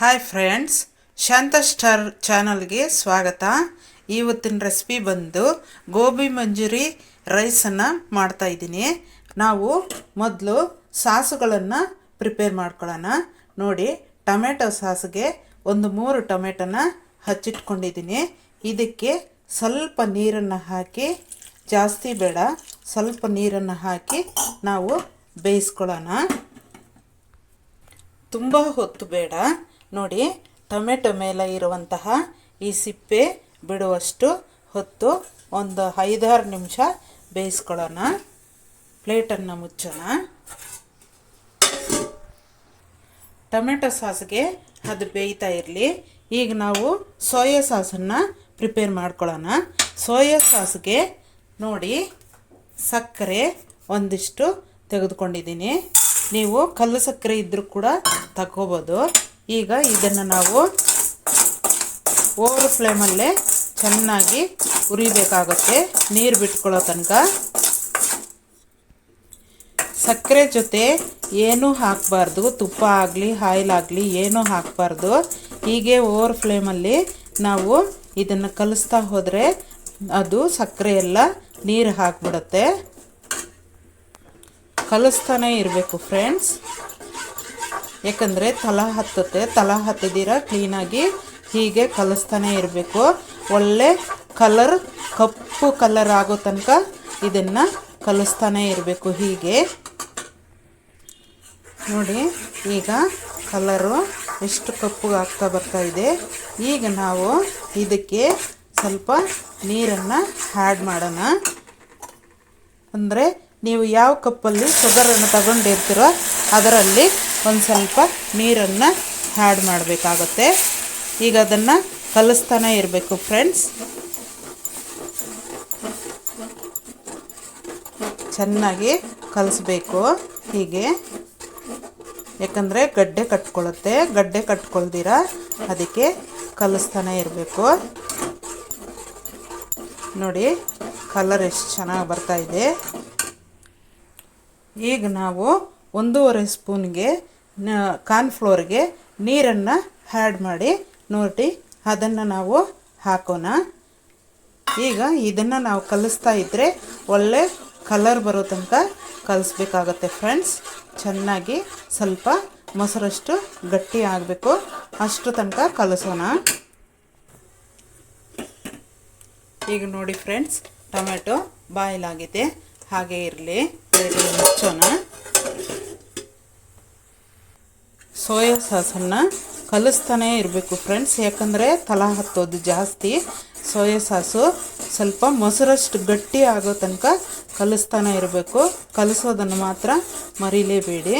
Hi friends ಶಾಂತ star ಚಾನಲ್ಗೆ ಸ್ವಾಗತ. ಇವತ್ತಿನ ರೆಸಿಪಿ ಬಂದು ಗೋಬಿ ಮಂಜೂರಿ ರೈಸನ್ನು ಮಾಡ್ತಾ ಇದ್ದೀನಿ. ನಾವು ಮೊದಲು ಸಾಸುಗಳನ್ನು ಪ್ರಿಪೇರ್ ಮಾಡ್ಕೊಳ್ಳೋಣ. ನೋಡಿ, ಟೊಮೆಟೊ ಸಾಸಿಗೆ ಒಂದು ಮೂರು ಟೊಮೆಟೊನ ಹಚ್ಚಿಟ್ಕೊಂಡಿದ್ದೀನಿ. ಇದಕ್ಕೆ ಸ್ವಲ್ಪ ನೀರನ್ನು ಹಾಕಿ, ಜಾಸ್ತಿ ಬೇಡ, ಸ್ವಲ್ಪ ನೀರನ್ನು ಹಾಕಿ ನಾವು ಬೇಯಿಸ್ಕೊಳ್ಳೋಣ. ತುಂಬ ಹೊತ್ತು ಬೇಡ. ನೋಡಿ, ಟೊಮೆಟೊ ಮೇಲೆ ಇರುವಂತಹ ಈ ಸಿಪ್ಪೆ ಬಿಡುವಷ್ಟು ಹೊತ್ತು ಒಂದು ಐದಾರು ನಿಮಿಷ ಬೇಯಿಸ್ಕೊಳ್ಳೋಣ. ಪ್ಲೇಟನ್ನು ಮುಚ್ಚೋಣ. ಟೊಮೆಟೊ ಸಾಸ್ಗೆ ಅದು ಬೇಯ್ತಾ ಇರಲಿ. ಈಗ ನಾವು ಸೋಯಾ ಸಾಸನ್ನು ಪ್ರಿಪೇರ್ ಮಾಡ್ಕೊಳ್ಳೋಣ. ಸೋಯಾ ಸಾಸ್ಗೆ ನೋಡಿ, ಸಕ್ಕರೆ ಒಂದಿಷ್ಟು ತೆಗೆದುಕೊಂಡಿದ್ದೀನಿ. ನೀವು ಕಲ್ಲು ಸಕ್ಕರೆ ಇದ್ದರೂ ಕೂಡ ತಗೋಬೋದು. ಈಗ ಇದನ್ನು ನಾವು ಓವರ್ ಫ್ಲೇಮಲ್ಲೇ ಚೆನ್ನಾಗಿ ಹುರಿಬೇಕಾಗುತ್ತೆ ನೀರು ಬಿಟ್ಕೊಳ್ಳೋ ತನಕ. ಸಕ್ಕರೆ ಜೊತೆ ಏನೂ ಹಾಕಬಾರ್ದು. ತುಪ್ಪ ಆಗಲಿ ಆಯಿಲ್ ಆಗಲಿ ಏನೂ ಹಾಕಬಾರ್ದು. ಹೀಗೆ ಓವರ್ ಫ್ಲೇಮಲ್ಲಿ ನಾವು ಇದನ್ನು ಕಲಿಸ್ತಾ ಹೋದರೆ ಅದು ಸಕ್ಕರೆ ಎಲ್ಲ ನೀರು ಹಾಕ್ಬಿಡುತ್ತೆ. ಕಲಿಸ್ತಾನೆ ಇರಬೇಕು ಫ್ರೆಂಡ್ಸ್ ಯಾಕಂದರೆ ತಲ ಹತ್ತುತ್ತೆ. ತಲ ಹತ್ತಿದ್ದೀರ ಕ್ಲೀನಾಗಿ ಹೀಗೆ ಕಲಿಸ್ತಾನೆ ಇರಬೇಕು. ಒಳ್ಳೆ ಕಲರ್ ಕಪ್ಪು ಕಲರ್ ಆಗೋ ತನಕ ಇದನ್ನು ಕಲಿಸ್ತಾನೆ ಇರಬೇಕು ಹೀಗೆ. ನೋಡಿ, ಈಗ ಕಲರು ಎಷ್ಟು ಕಪ್ಪುಗಾಗ್ತಾ ಬರ್ತಾ ಇದೆ. ಈಗ ನಾವು ಇದಕ್ಕೆ ಸ್ವಲ್ಪ ನೀರನ್ನು ಆ್ಯಡ್ ಮಾಡೋಣ. ಅಂದರೆ ನೀವು ಯಾವ ಕಪ್ಪಲ್ಲಿ ಶುಗರನ್ನು ತಗೊಂಡಿರ್ತೀರೋ ಅದರಲ್ಲಿ ಒಂದು ಸ್ವಲ್ಪ ನೀರನ್ನು ಆ್ಯಡ್ ಮಾಡಬೇಕಾಗತ್ತೆ. ಈಗ ಅದನ್ನು ಕಲಿಸ್ತಾನೆ ಇರಬೇಕು ಫ್ರೆಂಡ್ಸ್ ಚೆನ್ನಾಗಿ ಕಲಿಸ್ಬೇಕು ಹೀಗೆ. ಯಾಕಂದರೆ ಗಡ್ಡೆ ಕಟ್ಕೊಳ್ಳುತ್ತೆ ಗಡ್ಡೆ ಕಟ್ಕೊಳ್ದಿರ ಅದಕ್ಕೆ ಕಲಿಸ್ತಾನೆ ಇರಬೇಕು. ನೋಡಿ ಕಲರ್ ಎಷ್ಟು ಚೆನ್ನಾಗಿ ಬರ್ತಾ ಇದೆ. ಈಗ ನಾವು ಒಂದೂವರೆ ಸ್ಪೂನ್ಗೆ ಕಾರ್ನ್ಫ್ಲೋರ್ಗೆ ನೀರನ್ನು ಹ್ಯಾಡ್ ಮಾಡಿ ನೋಡಿ ಅದನ್ನು ನಾವು ಹಾಕೋಣ. ಈಗ ಇದನ್ನು ನಾವು ಕಲಿಸ್ತಾ ಇದ್ದರೆ ಒಳ್ಳೆ ಕಲರ್ ಬರೋ ತನಕ ಕಲಿಸ್ಬೇಕಾಗತ್ತೆ ಫ್ರೆಂಡ್ಸ್ ಚೆನ್ನಾಗಿ ಸ್ವಲ್ಪ ಮೊಸರಷ್ಟು ಗಟ್ಟಿ ಆಗಬೇಕು. ಅಷ್ಟು ತನಕ ಕಲಿಸೋಣ. ಈಗ ನೋಡಿ ಫ್ರೆಂಡ್ಸ್ ಟೊಮೆಟೊ ಬಾಯ್ಲಾಗಿದೆ. ಹಾಗೆ ಇರಲಿ. ಮುಚ್ಚೋಣ. ಸೋಯಾ ಸಾಸನ್ನು ಕಲಿಸ್ತಾನೇ ಇರಬೇಕು ಫ್ರೆಂಡ್ಸ್ ಯಾಕಂದರೆ ತಲ ಹತ್ತೋದು ಜಾಸ್ತಿ. ಸೋಯಾ ಸಾಸು ಸ್ವಲ್ಪ ಮೊಸರಷ್ಟು ಗಟ್ಟಿ ಆಗೋ ತನಕ ಕಲಿಸ್ತಾನೆ ಇರಬೇಕು. ಕಲಿಸೋದನ್ನು ಮಾತ್ರ ಮರೀಲೇಬೇಡಿ.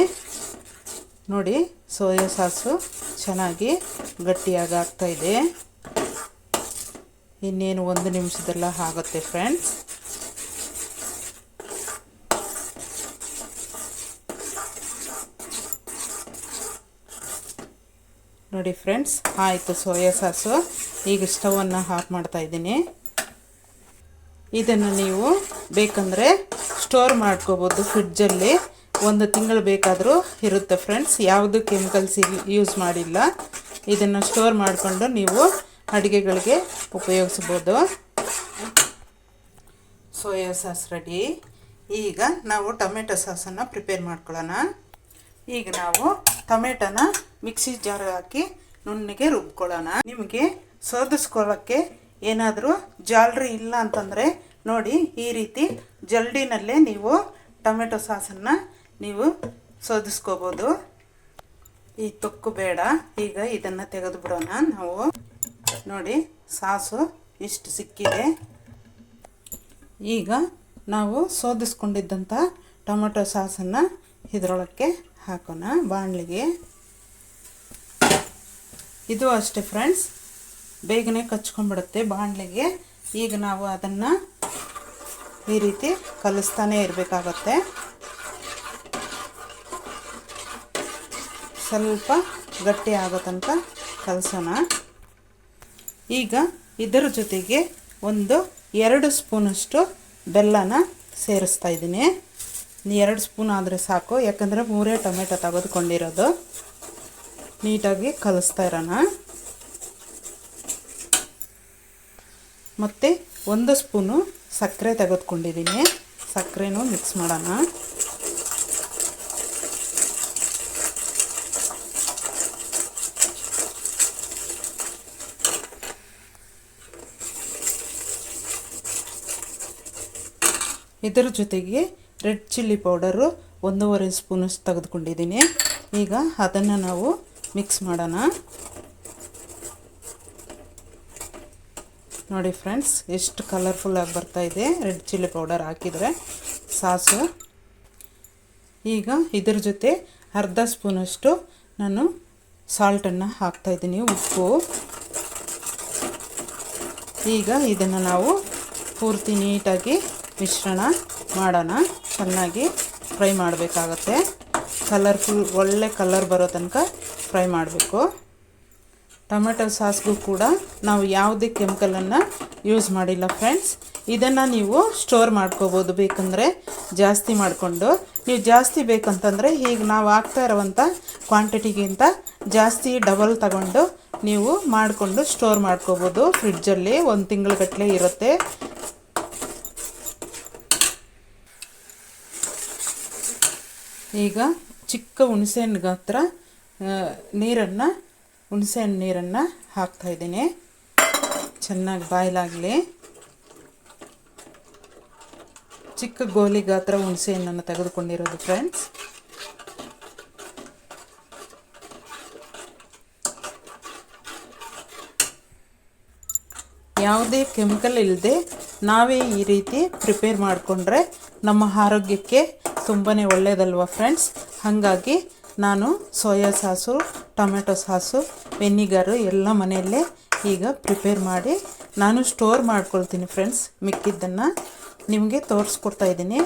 ನೋಡಿ, ಸೋಯಾ ಸಾಸು ಚೆನ್ನಾಗಿ ಗಟ್ಟಿಯಾಗಿ ಆಗ್ತಾಯಿದೆ ಇನ್ನೇನು ಒಂದು ನಿಮಿಷದೆಲ್ಲ ಆಗುತ್ತೆ ಫ್ರೆಂಡ್ಸ್ ನೋಡಿ ಫ್ರೆಂಡ್ಸ್, ಆಯಿತು ಸೋಯಾ ಸಾಸು. ಈಗ ಸ್ಟವನ್ನು ಮಾಡ್ತಾ ಇದ್ದೀನಿ. ಇದನ್ನು ನೀವು ಬೇಕಂದರೆ ಸ್ಟೋರ್ ಮಾಡ್ಕೋಬೋದು ಫ್ರಿಡ್ಜಲ್ಲಿ. ಒಂದು ತಿಂಗಳು ಬೇಕಾದರೂ ಇರುತ್ತೆ ಫ್ರೆಂಡ್ಸ್, ಯಾವುದು ಕೆಮಿಕಲ್ಸ್ ಯೂಸ್ ಮಾಡಿಲ್ಲ. ಇದನ್ನು ಸ್ಟೋರ್ ಮಾಡಿಕೊಂಡು ನೀವು ಅಡುಗೆಗಳಿಗೆ ಉಪಯೋಗಿಸ್ಬೋದು. Soya sauce ready. ಈಗ ನಾವು ಟೊಮೆಟೊ ಸಾಸನ್ನು ಪ್ರಿಪೇರ್ ಮಾಡ್ಕೊಳ್ಳೋಣ. ಈಗ ನಾವು ಟೊಮೆಟೊನ ಮಿಕ್ಸಿ ಜಾರ್ ಹಾಕಿ ನುಣ್ಣಗೆ ರುಬ್ಕೊಳ್ಳೋಣ. ನಿಮಗೆ ಸೋದಿಸ್ಕೊಳ್ಳೋಕ್ಕೆ ಏನಾದರೂ ಜಾಲ್ರಿ ಇಲ್ಲ ಅಂತಂದರೆ ನೋಡಿ ಈ ರೀತಿ ಜಲ್ಡಿನಲ್ಲೇ ನೀವು ಟೊಮೆಟೊ ಸಾಸನ್ನು ನೀವು ಸೋದಿಸ್ಕೋಬೋದು. ಈ ತೊಕ್ಕು ಬೇಡ, ಈಗ ಇದನ್ನು ತೆಗೆದು ಬಿಡೋಣ ನಾವು ನೋಡಿ ಸಾಸು ಇಷ್ಟು ಸಿಕ್ಕಿದೆ. ಈಗ ನಾವು ಸೋದಿಸ್ಕೊಂಡಿದ್ದಂಥ ಟೊಮೆಟೊ ಸಾಸನ್ನು ಇದರೊಳಕ್ಕೆ ಹಾಕೋಣ ಬಾಣಲಿಗೆ. ಇದು ಅಷ್ಟೇ ಫ್ರೆಂಡ್ಸ್ ಬೇಗನೆ ಕಚ್ಕೊಂಡ್ಬಿಡುತ್ತೆ ಬಾಣಲಿಗೆ. ಈಗ ನಾವು ಅದನ್ನು ಈ ರೀತಿ ಕಲಿಸ್ತಾನೆ ಇರಬೇಕಾಗತ್ತೆ. ಸ್ವಲ್ಪ ಗಟ್ಟಿ ಆಗೋ ತನಕ ಕಲಸೋಣ. ಈಗ ಇದರ ಜೊತೆಗೆ ಒಂದು ಎರಡು ಸ್ಪೂನಷ್ಟು ಬೆಲ್ಲನ ಸೇರಿಸ್ತಾ ಇದ್ದೀನಿ. ಎರಡು ಸ್ಪೂನ್ ಆದರೆ ಸಾಕು. ಯಾಕಂದರೆ ಮೂರೇ ಟೊಮೆಟೊ ತೆಗೆದುಕೊಂಡಿರೋದು. ನೀಟಾಗಿ ಕಲಿಸ್ತಾ ಇರೋಣ. ಮತ್ತು ಒಂದು ಸ್ಪೂನು ಸಕ್ಕರೆ ತೆಗೆದುಕೊಂಡಿದ್ದೀನಿ. ಸಕ್ಕರೆನೂ ಮಿಕ್ಸ್ ಮಾಡೋಣ. ಇದರ ಜೊತೆಗೆ ರೆಡ್ ಚಿಲ್ಲಿ ಪೌಡರು ಒಂದೂವರೆ ಸ್ಪೂನಷ್ಟು ತೆಗೆದುಕೊಂಡಿದ್ದೀನಿ. ಈಗ ಅದನ್ನು ನಾವು ಮಿಕ್ಸ್ ಮಾಡೋಣ. ನೋಡಿ ಫ್ರೆಂಡ್ಸ್, ಎಷ್ಟು ಕಲರ್ಫುಲ್ಲಾಗಿ ಬರ್ತಾ ಇದೆ. ರೆಡ್ ಚಿಲ್ಲಿ ಪೌಡರ್ ಹಾಕಿದರೆ ಸಾಸು. ಈಗ ಇದ್ರ ಜೊತೆ ಅರ್ಧ ಸ್ಪೂನಷ್ಟು ನಾನು ಸಾಲ್ಟನ್ನು ಹಾಕ್ತಾಯಿದ್ದೀನಿ ಉಪ್ಪು. ಈಗ ಇದನ್ನು ನಾವು ಪೂರ್ತಿ ನೀಟಾಗಿ ಮಿಶ್ರಣ ಮಾಡೋಣ. ಚೆನ್ನಾಗಿ ಫ್ರೈ ಮಾಡಬೇಕಾಗತ್ತೆ. ಕಲರ್ಫುಲ್, ಒಳ್ಳೆ ಕಲರ್ ಬರೋ ತನಕ ಫ್ರೈ ಮಾಡಬೇಕು. ಟೊಮೆಟೊ ಸಾಸ್ಗೂ ಕೂಡ ನಾವು ಯಾವುದೇ ಕೆಮಿಕಲನ್ನು ಯೂಸ್ ಮಾಡಿಲ್ಲ ಫ್ರೆಂಡ್ಸ್. ಇದನ್ನು ನೀವು ಸ್ಟೋರ್ ಮಾಡ್ಕೋಬೋದು. ಬೇಕಂದರೆ ಜಾಸ್ತಿ ಮಾಡಿಕೊಂಡು, ನೀವು ಜಾಸ್ತಿ ಬೇಕಂತಂದರೆ ಈಗ ನಾವು ಹಾಕ್ತಾ ಇರೋವಂಥ ಕ್ವಾಂಟಿಟಿಗಿಂತ ಜಾಸ್ತಿ ಡಬಲ್ ತಗೊಂಡು ನೀವು ಮಾಡಿಕೊಂಡು ಸ್ಟೋರ್ ಮಾಡ್ಕೋಬೋದು. ಫ್ರಿಡ್ಜಲ್ಲಿ ಒಂದು ತಿಂಗಳಗಟ್ಟಲೆ ಇರುತ್ತೆ. ಈಗ ಚಿಕ್ಕ ಹುಣಸೆಹಣ್ಣು ಗಾತ್ರ ನೀರನ್ನು, ಹುಣಸೆಹಣ್ಣು ನೀರನ್ನು ಹಾಕ್ತಾಯಿದ್ದೀನಿ ಚೆನ್ನಾಗಿ ಬಾಯ್ಲಾಗಲಿ. ಚಿಕ್ಕ ಗೋಲಿ ಗಾತ್ರ ಹುಣಸೆಹಣ್ಣನ್ನು ತೆಗೆದುಕೊಂಡಿರೋದು ಫ್ರೆಂಡ್ಸ್ ಯಾವುದೇ ಕೆಮಿಕಲ್ ಇಲ್ಲದೆ ನಾವೇ ಈ ರೀತಿ ಪ್ರಿಪೇರ್ ಮಾಡಿಕೊಂಡ್ರೆ ನಮ್ಮ ಆರೋಗ್ಯಕ್ಕೆ ತುಂಬಾ ಒಳ್ಳೆಯದಲ್ವ ಫ್ರೆಂಡ್ಸ್ ಹಾಗಾಗಿ ನಾನು soya sauce, tomato sauce vinegar ಎಲ್ಲ ಮನೆಯಲ್ಲೇ ಈಗ ಪ್ರಿಪೇರ್ ಮಾಡಿ ನಾನು ಸ್ಟೋರ್ ಮಾಡ್ಕೊಳ್ತೀನಿ ಫ್ರೆಂಡ್ಸ್ ಮಿಕ್ಕಿದ್ದನ್ನು. ನಿಮಗೆ ತೋರಿಸ್ಕೊಡ್ತಾ ಇದ್ದೀನಿ.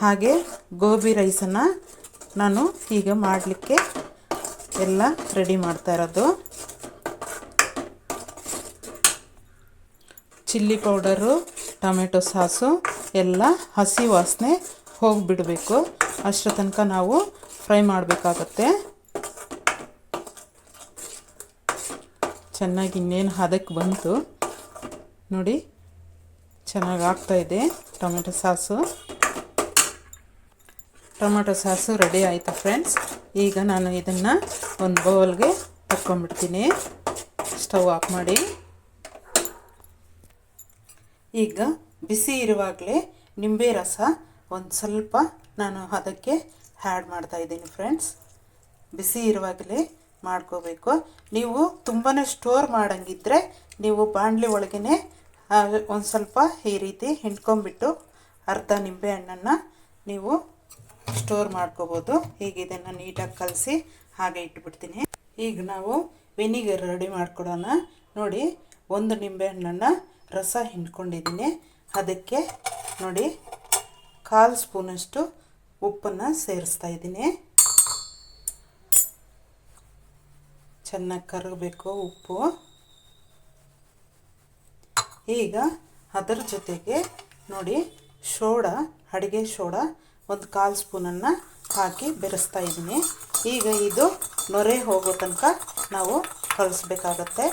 ಹಾಗೆ ಗೋಬಿ ರೈಸನ್ನು ನಾನು ಈಗ ಮಾಡಲಿಕ್ಕೆ ಎಲ್ಲ ರೆಡಿ ಮಾಡ್ತಾ ಇರೋದು. ಚಿಲ್ಲಿ ಪೌಡರು, ಟೊಮೆಟೊ ಸಾಸು, ಎಲ್ಲ ಹಸಿ ವಾಸನೆ ಹೋಗಿಬಿಡಬೇಕು. ಅಷ್ಟರ ತನಕ ನಾವು ಫ್ರೈ ಮಾಡಬೇಕಾಗತ್ತೆ. ಚೆನ್ನಾಗಿ ಇನ್ನೇನು ಹದಕ್ಕೆ ಬಂತು. ನೋಡಿ, ಚೆನ್ನಾಗಿ ಆಗ್ತಾಯಿದೆ tomato sauce. Tomato sauce ready ಆಯಿತು ಫ್ರೆಂಡ್ಸ್. ಈಗ ನಾನು ಇದನ್ನು ಒಂದು ಬೌಲ್ಗೆ ತಕ್ಕೊಂಬಿಡ್ತೀನಿ ಸ್ಟವ್ ಆಫ್ ಮಾಡಿ. ಈಗ ಬಿಸಿ ಇರುವಾಗಲೇ ನಿಂಬೆ ರಸ ಒಂದು ಸ್ವಲ್ಪ ನಾನು ಅದಕ್ಕೆ ಹ್ಯಾಡ್ ಮಾಡ್ತಾಯಿದ್ದೀನಿ ಫ್ರೆಂಡ್ಸ್ ಬಿಸಿ ಇರುವಾಗಲೇ ಮಾಡ್ಕೋಬೇಕು. ನೀವು ತುಂಬಾ ಸ್ಟೋರ್ ಮಾಡಂಗಿದ್ರೆ ನೀವು ಬಾಣಲಿ ಒಳಗೇ ಒಂದು ಸ್ವಲ್ಪ ಈ ರೀತಿ ಹಿಂಡ್ಕೊಂಬಿಟ್ಟು ಅರ್ಧ ನಿಂಬೆ ಹಣ್ಣನ್ನು ನೀವು ಸ್ಟೋರ್ ಮಾಡ್ಕೋಬೋದು. ಈಗ ಇದನ್ನು ನೀಟಾಗಿ ಕಲಸಿ ಹಾಗೆ ಇಟ್ಬಿಡ್ತೀನಿ. ಈಗ ನಾವು ವಿನಿಗರ್ ರೆಡಿ ಮಾಡ್ಕೊಡೋಣ. ನೋಡಿ, ಒಂದು ನಿಂಬೆ ಹಣ್ಣನ್ನು ರಸ ಹಿಂಡ್ಕೊಂಡಿದ್ದೀನಿ. ಅದಕ್ಕೆ ನೋಡಿ ಕಾಲು ಸ್ಪೂನಷ್ಟು ಉಪ್ಪನ್ನು ಸೇರಿಸ್ತಾ ಇದ್ದೀನಿ. ಚೆನ್ನಾಗಿ ಕರಗಬೇಕು ಉಪ್ಪು. ಈಗ ಅದರ ಜೊತೆಗೆ ನೋಡಿ ಶೋಡ ಅಡುಗೆ ಸೋಡಾ ಒಂದು ಕಾಲು ಸ್ಪೂನನ್ನು ಹಾಕಿ ಬೆರೆಸ್ತಾ ಇದ್ದೀನಿ. ಈಗ ಇದು ನೊರೆ ಹೋಗೋ ತನಕ ನಾವು ಕಳಿಸ್ಬೇಕಾಗತ್ತೆ.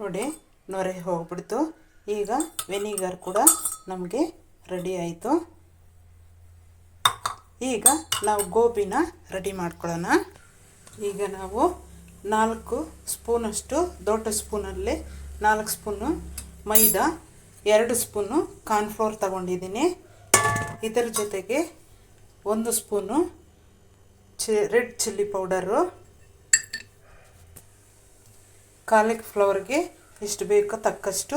ನೋಡಿ, ನೊರೆ ಹೋಗ್ಬಿಡ್ತು. ಈಗ ವೆನಿಗರ್ ಕೂಡ ನಮಗೆ ರೆಡಿ ಆಯಿತು. ಈಗ ನಾವು ಗೋಬಿನ ರೆಡಿ ಮಾಡ್ಕೊಳ್ಳೋಣ. ಈಗ ನಾವು ನಾಲ್ಕು ಸ್ಪೂನಷ್ಟು ದೊಡ್ಡ ಸ್ಪೂನಲ್ಲಿ ನಾಲ್ಕು ಸ್ಪೂನು ಮೈದಾ, ಎರಡು ಸ್ಪೂನು ಕಾರ್ನ್ಫ್ಲೋರ್ ತಗೊಂಡಿದ್ದೀನಿ. ಇದರ ಜೊತೆಗೆ ಒಂದು ಸ್ಪೂನು ಚಿ, ರೆಡ್ ಚಿಲ್ಲಿ ಪೌಡರು. ಕಾಲಿಕ್ ಫ್ಲವರ್ಗೆ ಎಷ್ಟು ಬೇಕೋ ತಕ್ಕಷ್ಟು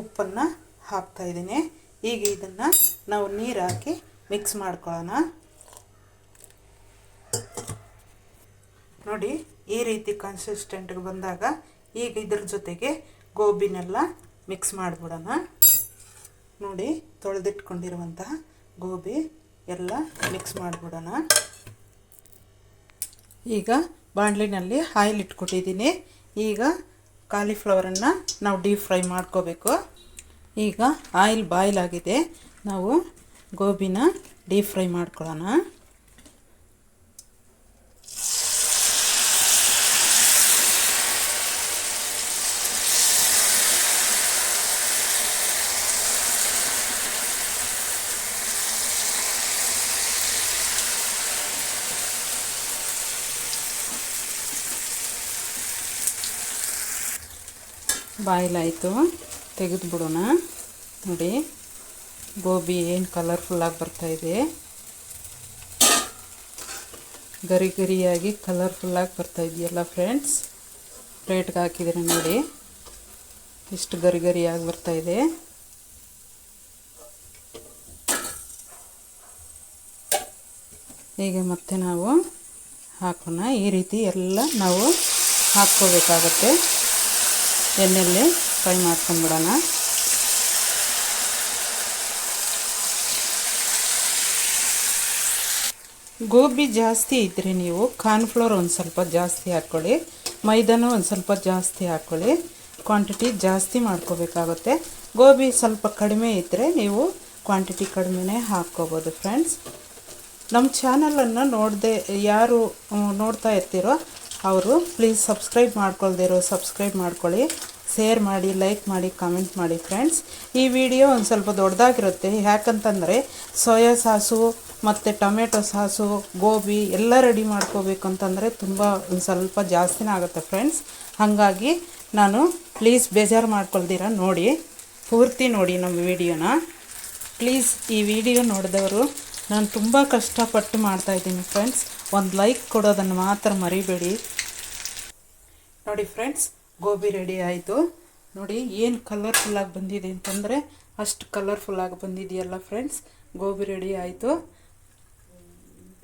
ಉಪ್ಪನ್ನು ಹಾಕ್ತಾಯಿದ್ದೀನಿ ಈಗ ಇದನ್ನು ನಾವು ನೀರು ಹಾಕಿ ಮಿಕ್ಸ್ ಮಾಡ್ಕೊಳ್ಳೋಣ ನೋಡಿ, ಈ ರೀತಿ ಕನ್ಸಿಸ್ಟೆಂಟ್ಗೆ ಬಂದಾಗ ಈಗ ಇದ್ರ ಜೊತೆಗೆ ಗೋಬಿನೆಲ್ಲ ಮಿಕ್ಸ್ ಮಾಡಿಬಿಡೋಣ. ನೋಡಿ, ತೊಳೆದಿಟ್ಕೊಂಡಿರುವಂತಹ ಗೋಬಿ ಎಲ್ಲ ಮಿಕ್ಸ್ ಮಾಡಿಬಿಡೋಣ. ಈಗ ಬಾಣಲಿನಲ್ಲಿ ಆಯಿಲ್ ಇಟ್ಕೊಟ್ಟಿದ್ದೀನಿ. ಈಗ ಕಾಲಿಫ್ಲವರನ್ನು ನಾವು ಡೀಪ್ ಫ್ರೈ ಮಾಡ್ಕೋಬೇಕು. ಈಗ ಆಯಿಲ್ ಬಾಯ್ಲ್ ಆಗಿದೆ. ನಾವು ಗೋಬಿನ ಡೀಪ್ ಫ್ರೈ ಮಾಡ್ಕೊಳ್ಳೋಣ. ಬಾಯ್ಲ್ ಆಯಿತು. ಬಿಡೋಣ. ನೋಡಿ, ಗೋಬಿ ಏನು ಕಲರ್ಫುಲ್ಲಾಗಿ ಬರ್ತಾಯಿದೆ ಗರಿ ಗರಿಯಾಗಿ ಕಲರ್ಫುಲ್ಲಾಗಿ ಬರ್ತಾ ಇದೆಯಲ್ಲ ಫ್ರೆಂಡ್ಸ್ ಪ್ಲೇಟ್ಗೆ ಹಾಕಿದರೆ ನೋಡಿ, ಎಷ್ಟು ಗರಿ ಗರಿಯಾಗಿ ಬರ್ತಾಯಿದೆ ಈಗ ಮತ್ತೆ ನಾವು ಹಾಕೋಣ. ಈ ರೀತಿ ಎಲ್ಲ ನಾವು ಹಾಕ್ಕೋಬೇಕಾಗತ್ತೆ. ಎಣ್ಣೆಯಲ್ಲಿ ಫ್ರೈ ಮಾಡ್ಕೊಂಬಿಡೋಣ. ಗೋಬಿ ಜಾಸ್ತಿ ಇದ್ದರೆ ನೀವು ಕಾರ್ನ್ಫ್ಲೋರ್ ಒಂದು ಸ್ವಲ್ಪ ಜಾಸ್ತಿ ಹಾಕ್ಕೊಳ್ಳಿ ಮೈದಾನೂ ಒಂದು ಸ್ವಲ್ಪ ಜಾಸ್ತಿ ಹಾಕ್ಕೊಳ್ಳಿ ಕ್ವಾಂಟಿಟಿ ಜಾಸ್ತಿ ಮಾಡ್ಕೋಬೇಕಾಗುತ್ತೆ. ಗೋಬಿ ಸ್ವಲ್ಪ ಕಡಿಮೆ ಇದ್ದರೆ ನೀವು ಕ್ವಾಂಟಿಟಿ ಕಡಿಮೆನೇ ಹಾಕ್ಕೋಬೋದು ಫ್ರೆಂಡ್ಸ್. ನಮ್ಮ ಚಾನಲನ್ನು ನೋಡದೆ, ಯಾರು ನೋಡ್ತಾ ಇರ್ತೀರೋ, ಅವರು ಪ್ಲೀಸ್ ಸಬ್ಸ್ಕ್ರೈಬ್ ಮಾಡ್ಕೊಳ್ದಿರೋ ಸಬ್ಸ್ಕ್ರೈಬ್ ಮಾಡ್ಕೊಳ್ಳಿ. ಶೇರ್ ಮಾಡಿ ಲೈಕ್ ಮಾಡಿ ಕಾಮೆಂಟ್ ಮಾಡಿ ಫ್ರೆಂಡ್ಸ್ ಈ ವಿಡಿಯೋ ಒಂದು ಸ್ವಲ್ಪ ದೊಡ್ಡದಾಗಿರುತ್ತೆ. ಯಾಕಂತಂದರೆ ಸೋಯಾ ಸಾಸು ಮತ್ತು ಟೊಮೆಟೊ ಸಾಸು, ಗೋಬಿ ಎಲ್ಲ ರೆಡಿ ಮಾಡ್ಕೋಬೇಕು ಅಂತಂದರೆ ತುಂಬ ಒಂದು ಸ್ವಲ್ಪ ಜಾಸ್ತಿನೇ ಆಗುತ್ತೆ ಫ್ರೆಂಡ್ಸ್ ಹಾಗಾಗಿ ನಾನು ಪ್ಲೀಸ್ ಬೇಜಾರು ಮಾಡ್ಕೊಳ್ದಿರ ನೋಡಿ, ಪೂರ್ತಿ ನೋಡಿ ನಮ್ಮ ವಿಡಿಯೋನ ಪ್ಲೀಸ್ ಈ ವಿಡಿಯೋ ನೋಡಿದವರು ನಾನು ತುಂಬ ಕಷ್ಟಪಟ್ಟು ಮಾಡ್ತಾಯಿದ್ದೀನಿ ಫ್ರೆಂಡ್ಸ್ ಒಂದು ಲೈಕ್ ಕೊಡೋದನ್ನು ಮಾತ್ರ ಮರಿಬೇಡಿ. ನೋಡಿ ಫ್ರೆಂಡ್ಸ್ ಗೋಬಿ ರೆಡಿ ಆಯಿತು. ನೋಡಿ ಏನು ಕಲರ್ಫುಲ್ಲಾಗಿ ಬಂದಿದೆ ಅಂತಂದರೆ ಅಷ್ಟು ಕಲರ್ಫುಲ್ಲಾಗಿ ಬಂದಿದೆಯಲ್ಲ ಫ್ರೆಂಡ್ಸ್ ಗೋಬಿ ರೆಡಿ ಆಯಿತು.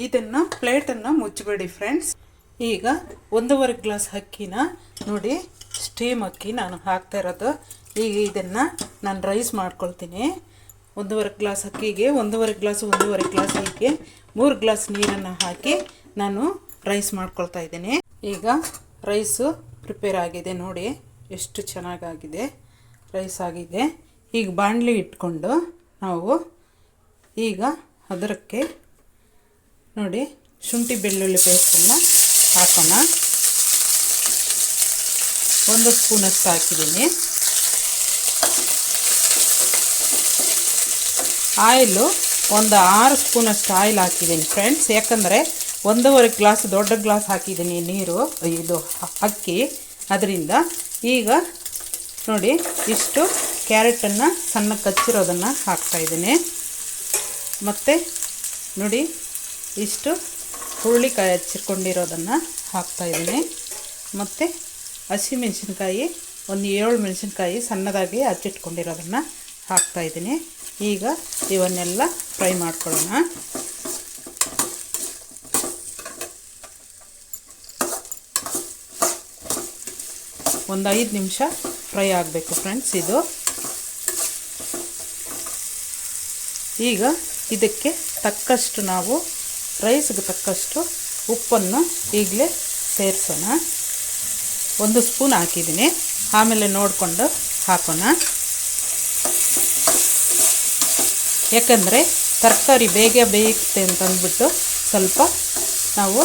ಇದನ್ನು ಪ್ಲೇಟನ್ನು ಮುಚ್ಚಬೇಡಿ ಫ್ರೆಂಡ್ಸ್ ಈಗ ಒಂದೂವರೆ ಗ್ಲಾಸ್ ಅಕ್ಕಿನ ನೋಡಿ ಸ್ಟೀಮ್ ಅಕ್ಕಿ ನಾನು ಹಾಕ್ತಾ ಇರೋದು. ಈಗ ಇದನ್ನು ನಾನು ರೈಸ್ ಮಾಡ್ಕೊಳ್ತೀನಿ. ಒಂದೂವರೆ ಗ್ಲಾಸ್ ಅಕ್ಕಿಗೆ ಒಂದೂವರೆ ಗ್ಲಾಸ್ ಒಂದೂವರೆ ಗ್ಲಾಸ್ ಅಕ್ಕಿಗೆ ಮೂರು ಗ್ಲಾಸ್ ನೀರನ್ನು ಹಾಕಿ ನಾನು ರೈಸ್ ಮಾಡ್ಕೊಳ್ತಾ ಇದ್ದೀನಿ. ಈಗ ರೈಸು ಪ್ರಿಪೇರ್ ಆಗಿದೆ ನೋಡಿ, ಎಷ್ಟು ಚೆನ್ನಾಗಾಗಿದೆ ರೈಸ್ ಆಗಿದೆ. ಈಗ ಬಾಣಲಿ ಇಟ್ಕೊಂಡು ನಾವು ಈಗ ಅದರಕ್ಕೆ ನೋಡಿ, ಶುಂಠಿ ಬೆಳ್ಳುಳ್ಳಿ ಪೇಸ್ಟನ್ನು ಹಾಕೋಣ. ಒಂದು ಸ್ಪೂನಷ್ಟು ಹಾಕಿದ್ದೀನಿ. ಆಯಿಲು ಒಂದು ಆರು ಸ್ಪೂನಷ್ಟು ಆಯಿಲ್ ಹಾಕಿದ್ದೀನಿ ಫ್ರೆಂಡ್ಸ್ ಯಾಕಂದರೆ ಒಂದೂವರೆ ಗ್ಲಾಸ್, ದೊಡ್ಡ ಗ್ಲಾಸ್ ಹಾಕಿದ್ದೀನಿ ನೀರು, ಇದು ಅಕ್ಕಿ. ಅದರಿಂದ ಈಗ ನೋಡಿ, ಇಷ್ಟು ಕ್ಯಾರೆಟನ್ನು ಸಣ್ಣ ಕಚ್ಚಿರೋದನ್ನು ಹಾಕ್ತಾಯಿದ್ದೀನಿ ಮತ್ತು ನೋಡಿ, ಇಷ್ಟು ಹುರುಳಿಕಾಯಿ ಹಚ್ಚಿಕೊಂಡಿರೋದನ್ನು ಹಾಕ್ತಾಯಿದ್ದೀನಿ ಮತ್ತು ಹಸಿಮೆಣಸಿನ್ಕಾಯಿ, ಒಂದು ಏಳು ಮೆಣಸಿನ್ಕಾಯಿ ಸಣ್ಣದಾಗಿ ಹಚ್ಚಿಟ್ಕೊಂಡಿರೋದನ್ನು ಹಾಕ್ತಾಯಿದ್ದೀನಿ ಈಗ ಇವನ್ನೆಲ್ಲ ಫ್ರೈ ಮಾಡ್ಕೊಳ್ಳೋಣ. ಒಂದು ಐದು ನಿಮಿಷ ಫ್ರೈ ಆಗಬೇಕು ಫ್ರೆಂಡ್ಸ್ ಇದು. ಈಗ ಇದಕ್ಕೆ ತಕ್ಕಷ್ಟು ನಾವು ರೈಸ್ಗೆ ತಕ್ಕಷ್ಟು ಉಪ್ಪನ್ನು ಈಗಲೇ ಸೇರಿಸೋಣ. ಒಂದು ಸ್ಪೂನ್ ಹಾಕಿದ್ದೀನಿ. ಆಮೇಲೆ ನೋಡಿಕೊಂಡು ಹಾಕೋಣ. ಯಾಕಂದರೆ ತರಕಾರಿ ಬೇಗ ಬೇಯುತ್ತೆ ಅಂತಂದ್ಬಿಟ್ಟು ಸ್ವಲ್ಪ ನಾವು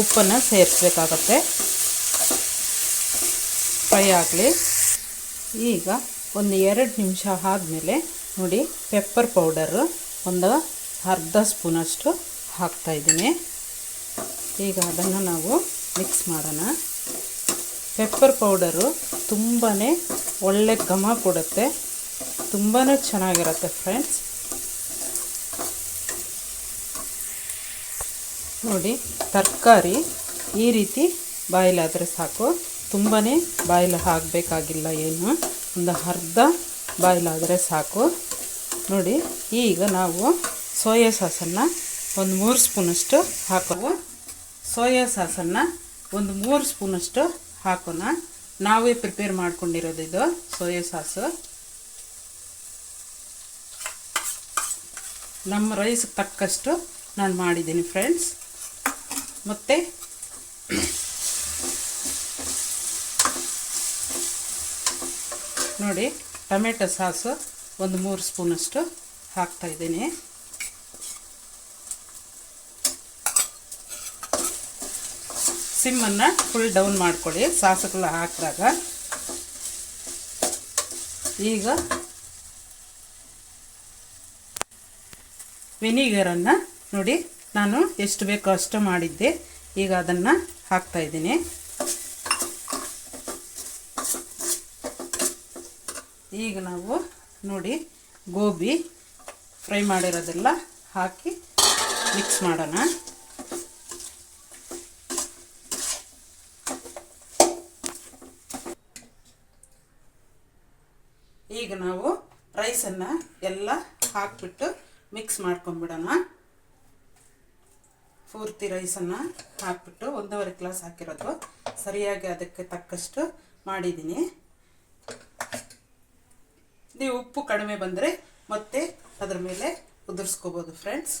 ಉಪ್ಪನ್ನು ಸೇರಿಸ್ಬೇಕಾಗತ್ತೆ. ಫ್ರೈ ಆಗಲಿ. ಈಗ ಒಂದು ಎರಡು ನಿಮಿಷ ಆದಮೇಲೆ ನೋಡಿ ಪೆಪ್ಪರ್ ಪೌಡರು ಒಂದು ಅರ್ಧ ಸ್ಪೂನಷ್ಟು ಹಾಕ್ತಾಯಿದ್ದೀನಿ ಈಗ ಅದನ್ನು ನಾವು ಮಿಕ್ಸ್ ಮಾಡೋಣ. ಪೆಪ್ಪರ್ ಪೌಡರು ತುಂಬಾ ಒಳ್ಳೆ ಘಮ ಕೊಡುತ್ತೆ. ತುಂಬಾ ಚೆನ್ನಾಗಿರುತ್ತೆ ಫ್ರೆಂಡ್ಸ್ ನೋಡಿ ತರಕಾರಿ ಈ ರೀತಿ ಬಾಯ್ಲಾದರೆ ಸಾಕು. ತುಂಬಾ ಬಾಯ್ಲ್ ಹಾಕಬೇಕಾಗಿಲ್ಲ ಏನು? ಒಂದು ಅರ್ಧ ಬಾಯ್ಲಾದರೆ ಸಾಕು. ನೋಡಿ, ಈಗ ನಾವು ಸೋಯಾ ಸಾಸನ್ನು ಒಂದು ಮೂರು ಸ್ಪೂನಷ್ಟು ಹಾಕೋವು ಸೋಯಾ ಸಾಸನ್ನು ಒಂದು ಮೂರು ಸ್ಪೂನಷ್ಟು ಹಾಕೋಣ. ನಾವೇ ಪ್ರಿಪೇರ್ ಮಾಡ್ಕೊಂಡಿರೋದು ಇದು, ಸೋಯಾ ಸಾಸು. ನಮ್ಮ ರೈಸ್ಗೆ ತಕ್ಕಷ್ಟು ನಾನು ಮಾಡಿದ್ದೀನಿ ಫ್ರೆಂಡ್ಸ್ ಮತ್ತು ನೋಡಿ, ಟೊಮೆಟೊ ಸಾಸು ಒಂದು ಮೂರು ಸ್ಪೂನಷ್ಟು ಹಾಕ್ತಾಯಿದ್ದೀನಿ ಸಿಮ್ಮನ್ನು ಫುಲ್ ಡೌನ್ ಮಾಡ್ಕೊಳ್ಳಿ ಸಾಸುಗಳು ಹಾಕಿದಾಗ. ಈಗ ವಿನಿಗರನ್ನು ನೋಡಿ, ನಾನು ಎಷ್ಟು ಬೇಕೋ ಅಷ್ಟು ಮಾಡಿದ್ದೆ. ಈಗ ಅದನ್ನು ಹಾಕ್ತಾಯಿದ್ದೀನಿ ಈಗ ನಾವು ನೋಡಿ ಗೋಬಿ ಫ್ರೈ ಮಾಡಿರೋದೆಲ್ಲ ಹಾಕಿ ಮಿಕ್ಸ್ ಮಾಡೋಣ. ಈಗ ನಾವು ರೈಸನ್ನು ಎಲ್ಲ ಹಾಕ್ಬಿಟ್ಟು ಮಿಕ್ಸ್ ಮಾಡ್ಕೊಂಬಿಡೋಣ. ಪೂರ್ತಿ ರೈಸನ್ನು ಹಾಕ್ಬಿಟ್ಟು ಒಂದೂವರೆ ಗ್ಲಾಸ್ ಹಾಕಿರೋದು. ಸರಿಯಾಗಿ ಅದಕ್ಕೆ ತಕ್ಕಷ್ಟು ಮಾಡಿದ್ದೀನಿ. ನೀವು ಉಪ್ಪು ಕಡಿಮೆ ಬಂದರೆ ಮತ್ತೆ ಅದರ ಮೇಲೆ ಉದುರಿಸ್ಕೋಬೋದು friends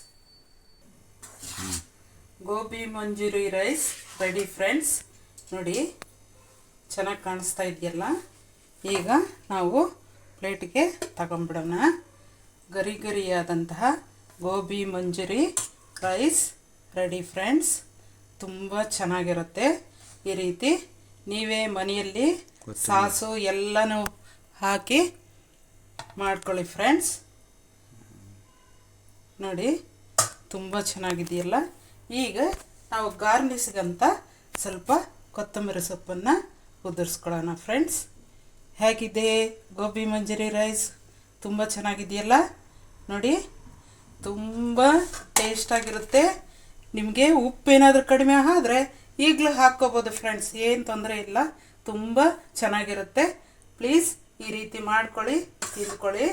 gobi Manchurian rice ready friends ನೋಡಿ ಚೆನ್ನಾಗಿ ಕಾಣಿಸ್ತಾ ಇದೆಯಲ್ಲ? ಈಗ ನಾವು ಪ್ಲೇಟ್ಗೆ ತಗೊಂಬಿಡೋಣ ಗರಿ ಗರಿಯಾದಂತಹ gobi Manchurian rice ready friends ತುಂಬ ಚೆನ್ನಾಗಿರುತ್ತೆ. ಈ ರೀತಿ ನೀವೇ ಮನೆಯಲ್ಲಿ ಸಾಸು ಎಲ್ಲನೂ ಹಾಕಿ ಮಾಡ್ಕೊಳ್ಳಿ ಫ್ರೆಂಡ್ಸ್. ನೋಡಿ, ತುಂಬ ಚೆನ್ನಾಗಿದೆಯಲ್ಲ. ಈಗ ನಾವು ಗಾರ್ನಿಸ್ಗಂತ ಸ್ವಲ್ಪ ಕೊತ್ತಂಬರಿ ಸೊಪ್ಪನ್ನು ಉದುರಿಸ್ಕೊಳ್ಳೋಣ ಫ್ರೆಂಡ್ಸ್. ಹೇಗಿದೆ ಗೋಬಿ ಮಂಜೂರಿ ರೈಸ್? ತುಂಬ ಚೆನ್ನಾಗಿದೆಯಲ್ಲ? ನೋಡಿ, ತುಂಬ ಟೇಸ್ಟಾಗಿರುತ್ತೆ ನಿಮಗೆ ಉಪ್ಪೇನಾದರೂ ಕಡಿಮೆ ಆದರೆ ಈಗಲೂ ಹಾಕ್ಕೋಬೋದು ಫ್ರೆಂಡ್ಸ್. ಏನು ತೊಂದರೆ ಇಲ್ಲ. ತುಂಬ ಚೆನ್ನಾಗಿರುತ್ತೆ. ಪ್ಲೀಸ್ ಈ ರೀತಿ ಮಾಡ್ಕೊಳ್ಳಿ. ತಿಂದ್ಕೊಳ್ಳಿ